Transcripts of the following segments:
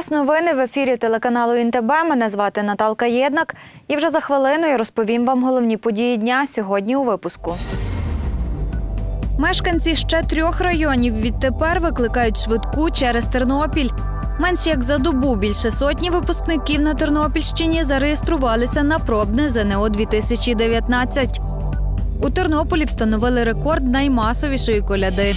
Вас. Новини в ефірі телеканалу ІНТБ. Мене звати Наталка Єднак. І вже за хвилину я розповім вам головні події дня сьогодні у випуску. Мешканці ще трьох районів відтепер викликають швидку через Тернопіль. Менш як за добу більше сотні випускників на Тернопільщині зареєструвалися на пробне ЗНО 2019. У Тернополі встановили рекорд наймасовішої коляди.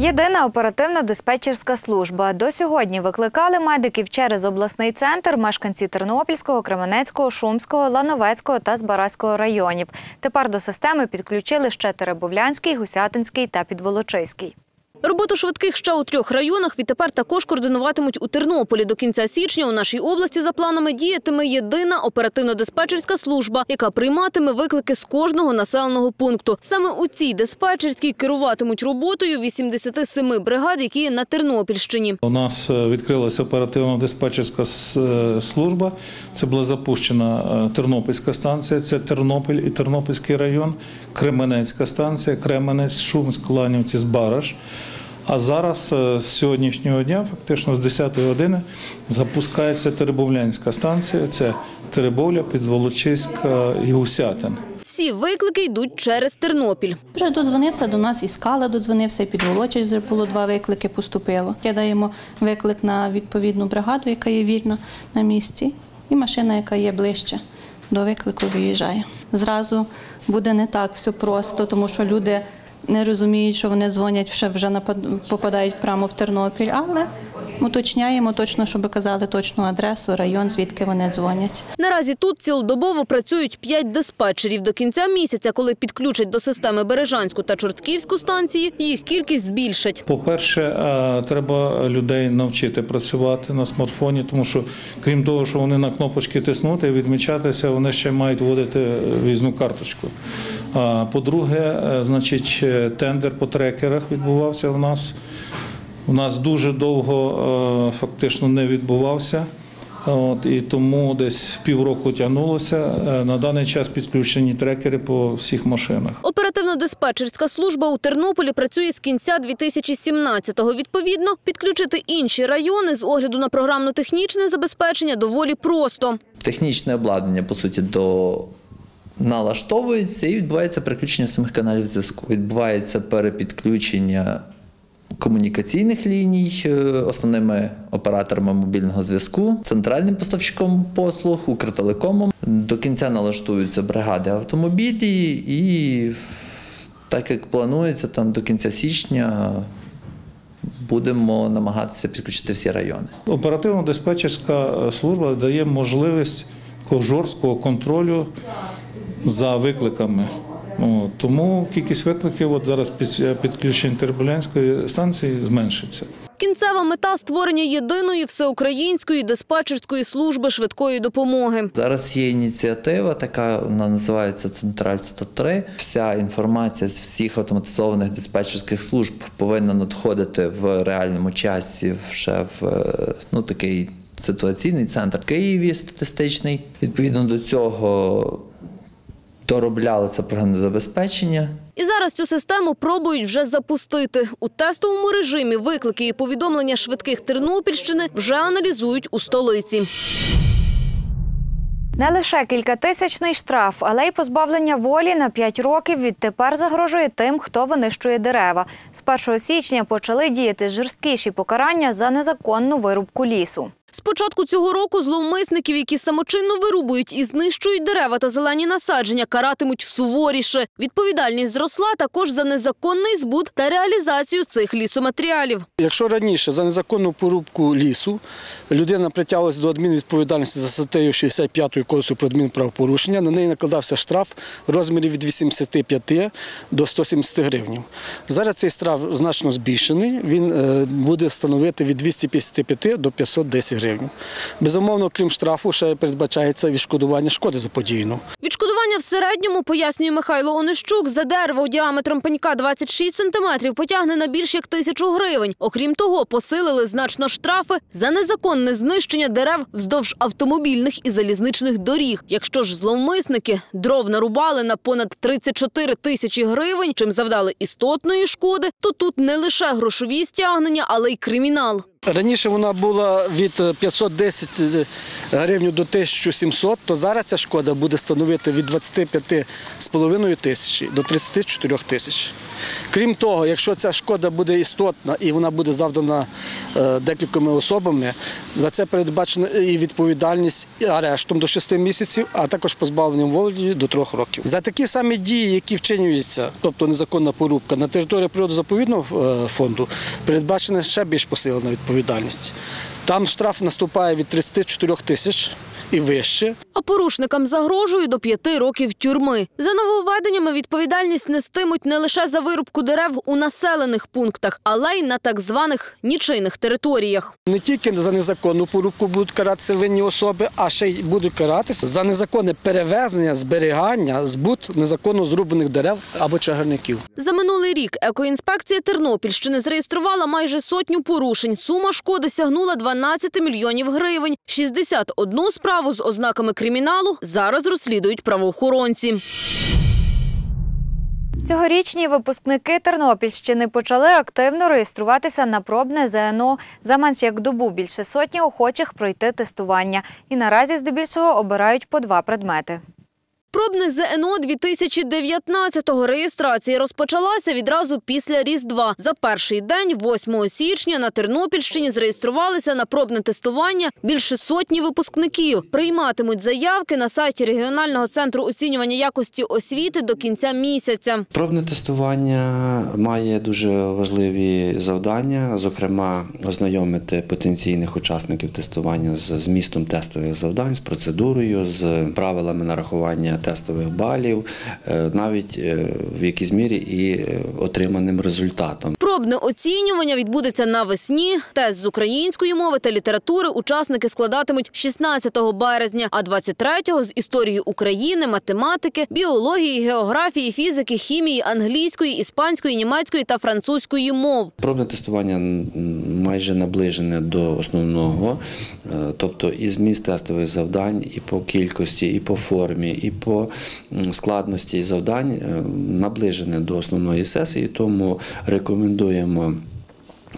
Єдина оперативно-диспетчерська служба. До сьогодні викликали медиків через обласний центр мешканці Тернопільського, Кременецького, Шумського, Лановецького та Збаразького районів. Тепер до системи підключили ще Теребовлянський, Гусятинський та Підволочиський. Роботу швидких ще у трьох районах відтепер також координуватимуть у Тернополі. До кінця січня у нашій області за планами діятиме єдина оперативно-диспетчерська служба, яка прийматиме виклики з кожного населеного пункту. Саме у цій диспетчерській керуватимуть роботою 87 бригад, які є на Тернопільщині. У нас е, відкрилася оперативно-диспетчерська е, служба. Це була запущена е, Тернопільська станція, це Тернопіль і Тернопільський район, Кременецька станція, Кременець, Шумськ, Ланівці, Збараж. А зараз е, з сьогоднішнього дня, фактично з 10 години, запускається Теребовлянська станція. Це Теребовля, Підволочиськ е, і Гусятин. Всі виклики йдуть через Тернопіль. Вже додзвонився до нас і скала додзвонився, і підволочич вже було два виклики, поступило. Кидаємо виклик на відповідну бригаду, яка є вільно на місці, і машина, яка є ближче до виклику, виїжджає. Зразу буде не так все просто, тому що люди не розуміють, що вони дзвонять, вже вже попадають прямо в Тернопіль, але уточняємо точно, щоб казали точну адресу, район, звідки вони дзвонять. Наразі тут цілодобово працюють п'ять диспетчерів. До кінця місяця, коли підключать до системи Бережанську та Чортківську станції, їх кількість збільшать. По-перше, е, треба людей навчити працювати на смартфоні, тому що крім того, що вони на кнопочки тиснути і відмічатися, вони ще мають вводити візну карточку. А По-друге, е, значить, е, тендер по трекерах відбувався у нас. У нас дуже довго е, фактично не відбувався. От, і тому десь півроку тягнулося. Е, На даний час підключені трекери по всіх машинах. Оперативно-диспетчерська служба у Тернополі працює з кінця 2017-го. Відповідно, підключити інші райони з огляду на програмно-технічне забезпечення доволі просто. технічне обладнання, по суті, до налаштовується і відбувається переключення самих каналів зв'язку. Відбувається перепідключення комунікаційних ліній е, основними операторами мобільного зв'язку, центральним поставщиком послуг, Укртелекомом. До кінця налаштуються бригади автомобілі і так як планується, там до кінця січня будемо намагатися підключити всі райони. Оперативно-диспетчерська е, служба дає можливість такого жорсткого контролю за викликами. От, тому кількість викликів от зараз після підключення Тербулянської станції зменшиться. Кінцева мета створення єдиної всеукраїнської диспетчерської служби швидкої допомоги. Зараз є ініціатива, така вона називається Централь 103. Вся інформація з всіх автоматизованих диспетчерських служб повинна надходити в реальному часі вже в е, ну, такий ситуаційний центр в Києві статистичний. Відповідно до цього дороблялося програмне забезпечення. І зараз цю систему пробують вже запустити. У тестовому режимі виклики і повідомлення швидких Тернопільщини вже аналізують у столиці. Не лише кількатисячний штраф, але й позбавлення волі на 5 років відтепер загрожує тим, хто винищує дерева. З 1 січня почали діяти жорсткіші покарання за незаконну вирубку лісу. З початку цього року зловмисників, які самочинно вирубують і знищують дерева та зелені насадження, каратимуть суворіше. Відповідальність зросла також за незаконний збут та реалізацію цих лісоматеріалів. Якщо раніше за незаконну порубку лісу людина притягувалася до адмінвідповідальності за статтею 65 Кодексу про адмінправопорушення, на неї накладався штраф в розмірі від 85 до 170 гривень. Зараз цей штраф значно збільшений, він е, буде становити від 255 до 510 гривень. Безумовно, крім штрафу, ще передбачається відшкодування шкоди заподіяну. Відшкодування в середньому, пояснює Михайло Онищук, за дерево діаметром пенька 26 сантиметрів потягне на більш як тисячу гривень. Окрім того, посилили значно штрафи за незаконне знищення дерев вздовж автомобільних і залізничних доріг. Якщо ж зловмисники дров нарубали на понад 34 тисячі гривень, чим завдали істотної шкоди, то тут не лише грошові стягнення, але й кримінал. Раніше вона була від 510 гривень до 1700, то зараз ця шкода буде становити від 25,5 тисяч до 34 тисяч. Крім того, якщо ця шкода буде істотна і вона буде завдана е, декількома особами, за це передбачена і відповідальність арештом до 6 місяців, а також позбавленням волі до 3 років. За такі самі дії, які вчинюються, тобто незаконна порубка на території природозаповідного е, фонду, передбачена ще більш посилена відповідальність відповідальність. Там штраф наступає від 34 тисяч і вище. А порушникам загрожує до п'яти років тюрми. За нововведеннями відповідальність нестимуть не лише за вирубку дерев у населених пунктах, але й на так званих нічийних територіях. Не тільки за незаконну порубку будуть каратися винні особи, а ще й будуть каратися за незаконне перевезення, зберігання, збут незаконно зрубаних дерев або чагарників. За минулий рік екоінспекція Тернопільщини зареєструвала майже сотню порушень. Сума шкоди сягнула 12 мільйонів гривень. 61 справу з ознаками криміналу зараз розслідують правоохоронці. Цьогорічні випускники Тернопільщини почали активно реєструватися на пробне ЗНО. За менш як добу більше сотні охочих пройти тестування. І наразі здебільшого обирають по два предмети. Пробне ЗНО 2019-го реєстрація розпочалася відразу після Різдва. За перший день, 8 січня, на Тернопільщині зареєструвалися на пробне тестування більше сотні випускників. Прийматимуть заявки на сайті регіонального центру оцінювання якості освіти до кінця місяця. Пробне тестування має дуже важливі завдання, зокрема, ознайомити потенційних учасників тестування з змістом тестових завдань, з процедурою, з правилами нарахування тестових балів, е, навіть е, в якійсь мірі і е, отриманим результатом. Пробне оцінювання відбудеться навесні. Тест з української мови та літератури учасники складатимуть 16 березня, а 23-го з історії України, математики, біології, географії, фізики, хімії, англійської, іспанської, німецької та французької мов. Пробне тестування майже наближене до основного, тобто і зміст тестових завдань, і по кількості, і по формі, і по м, складності завдань е, наближене до основної сесії, тому рекомендуємо.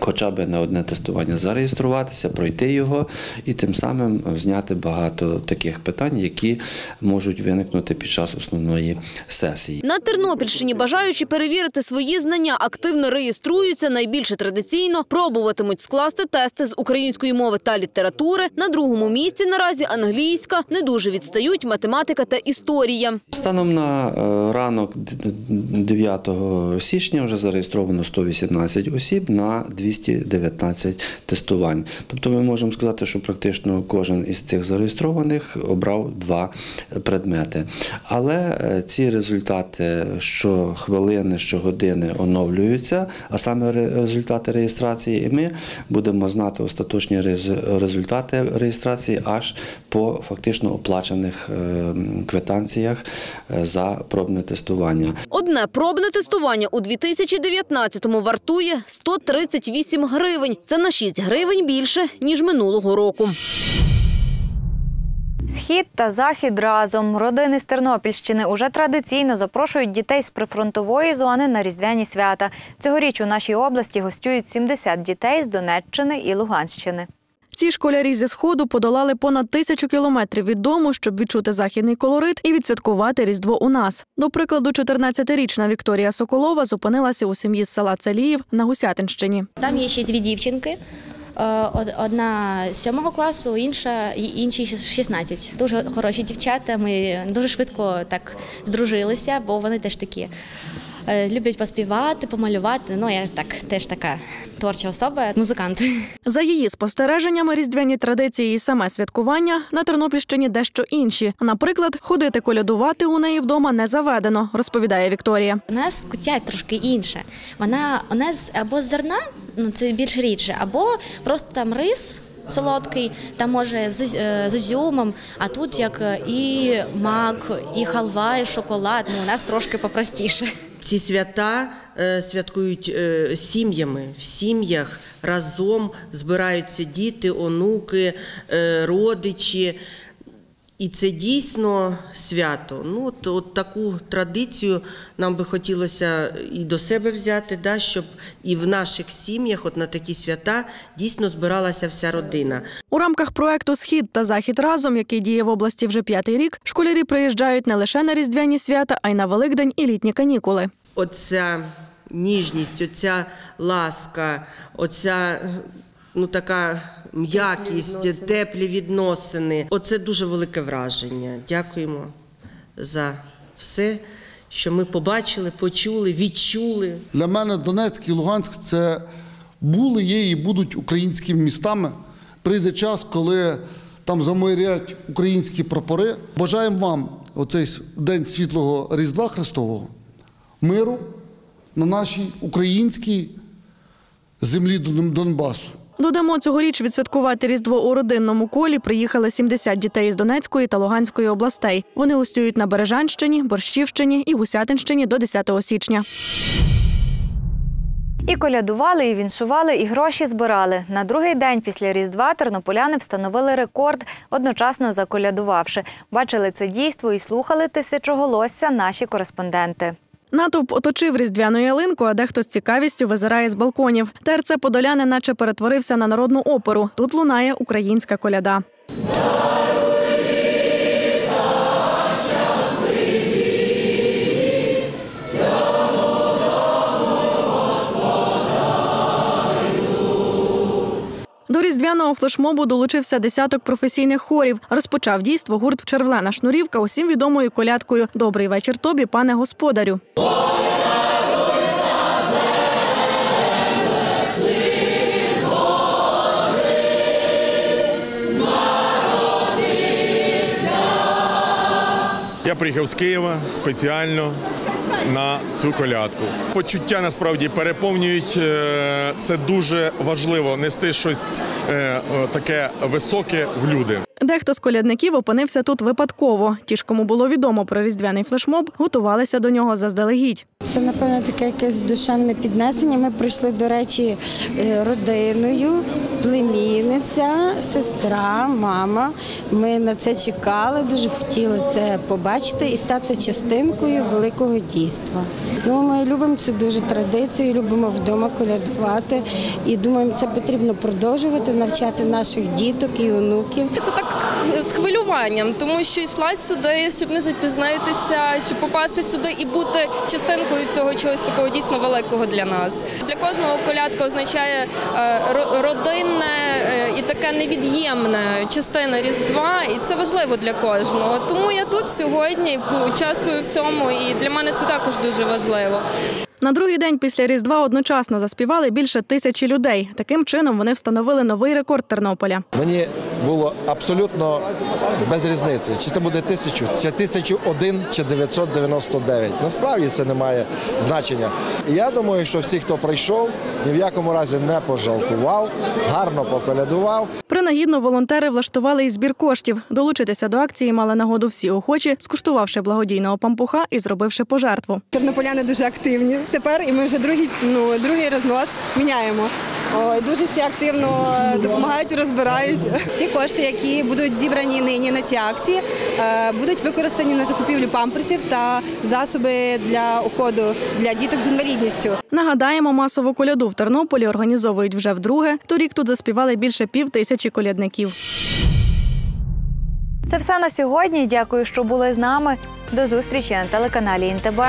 Хоча б на одне тестування зареєструватися, пройти його і тим самим зняти багато таких питань, які можуть виникнути під час основної сесії. На Тернопільщині бажаючи перевірити свої знання активно реєструються. Найбільше традиційно пробуватимуть скласти тести з української мови та літератури. На другому місці наразі англійська. Не дуже відстають математика та історія. Станом на е, ранок д- д- 9 січня вже зареєстровано 118 осіб на 219 тестувань. Тобто ми можемо сказати, що практично кожен із цих зареєстрованих обрав два предмети. Але е, ці результати щохвилини, щогодини оновлюються, а саме результати реєстрації, і ми будемо знати остаточні результати реєстрації аж по фактично оплачених е, квитанціях е, за пробне тестування. Одне пробне тестування у 2019-му вартує 138 гривень. Це на 6 гривень більше, ніж минулого року. Схід та захід разом. Родини з Тернопільщини уже традиційно запрошують дітей з прифронтової зони на різдвяні свята. Цьогоріч у нашій області гостюють 70 дітей з Донеччини і Луганщини. Ці школярі зі сходу подолали понад тисячу кілометрів від дому, щоб відчути західний колорит і відсвяткувати Різдво у нас. До прикладу, 14-річна Вікторія Соколова зупинилася у сім'ї з села Целіїв на Гусятинщині. Там є ще дві дівчинки. Е, Одна з сьомого класу, інша інші 16. Дуже хороші дівчата. Ми дуже швидко так здружилися, бо вони теж такі люблять поспівати, помалювати. Ну я так теж така творча особа, музикант. За її спостереженнями, різдвяні традиції і саме святкування на Тернопільщині дещо інші. Наприклад, ходити колядувати у неї вдома не заведено, розповідає Вікторія. У нас кутять трошки інше. Вона у нас або зерна, ну це більш рідше, або просто там рис. Солодкий, там може з, е, з ізюмом, а тут як е, і мак, і халва, і шоколад. Ну, у нас трошки попростіше. Ці свята е, святкують е, сім'ями. В сім'ях разом збираються діти, онуки, е, родичі. І це дійсно свято. Ну, от, от таку традицію нам би хотілося і до себе взяти, да, щоб і в наших сім'ях, от на такі свята, дійсно збиралася вся родина. У рамках проекту Схід та Захід разом, який діє в області вже п'ятий рік, школярі приїжджають не лише на різдвяні свята, а й на Великдень і літні канікули. Оця ніжність, оця ласка, оця ну, така м'якість, теплі відносини. Оце дуже велике враження. Дякуємо за все, що ми побачили, почули, відчули. Для мене Донецьк і Луганськ це були, є і будуть українськими містами. Прийде час, коли там замайорять українські прапори. Бажаємо вам оцей день світлого Різдва Христового, миру на нашій українській землі Дон- Донбасу. Додамо, цьогоріч відсвяткувати Різдво у родинному колі приїхали 70 дітей з Донецької та Луганської областей. Вони гостюють на Бережанщині, Борщівщині і Гусятинщині до 10 січня. І колядували, і віншували, і гроші збирали. На другий день після Різдва тернополяни встановили рекорд, одночасно заколядувавши. Бачили це дійство і слухали тисячоголосся наші кореспонденти. Натовп оточив різдвяну ялинку, а дехто з цікавістю визирає з балконів. ТРЦ Подоляни наче перетворився на народну оперу. Тут лунає українська коляда. Різдвяного флешмобу долучився десяток професійних хорів. Розпочав дійство гурт Червлена шнурівка усім відомою колядкою Добрий вечір тобі, пане господарю. Я приїхав з Києва спеціально на цю колядку. Почуття насправді переповнюють. е, Це дуже важливо нести щось е, е, таке високе в люди. Дехто з колядників опинився тут випадково. Ті ж, кому було відомо про різдвяний флешмоб, готувалися до нього заздалегідь. Це, напевно, таке якесь душевне піднесення. Ми прийшли, до речі, е, родиною, племінниця, сестра, мама. Ми на це чекали, дуже хотіли це побачити і стати частинкою великого дійства. Ну, ми любимо цю дуже традицію, любимо вдома колядувати і думаємо, це потрібно продовжувати, навчати наших діток і онуків. Це так з хвилюванням, тому що йшла сюди, щоб не запізнитися, щоб попасти сюди і бути частинкою цього чогось такого дійсно великого для нас. Для кожного колядка означає е, родинне е, і таке невід'ємне частина Різдва, і це важливо для кожного. Тому я тут сьогодні участвую в цьому, і для мене це також дуже важливо. На другий день після Різдва одночасно заспівали більше тисячі людей. Таким чином вони встановили новий рекорд Тернополя. Мені було абсолютно без різниці, чи це буде тисячу, чи тисячу один, чи 999. Насправді це не має значення. І я думаю, що всі, хто прийшов, ні в якому разі не пожалкував, гарно поколядував. Принагідно волонтери влаштували і збір коштів. Долучитися до акції мали нагоду всі охочі, скуштувавши благодійного пампуха і зробивши пожертву. Тернополяни дуже активні тепер, і ми вже другий, ну, другий рознос міняємо. Ой, дуже всі активно е, допомагають, розбирають. Всі кошти, які будуть зібрані нині на ці акції, е, будуть використані на закупівлю памперсів та засоби для уходу для діток з інвалідністю. Нагадаємо, масову коляду в Тернополі організовують вже вдруге. Торік тут заспівали більше пів тисячі колядників. Це все на сьогодні. Дякую, що були з нами. До зустрічі на телеканалі ІНТБ.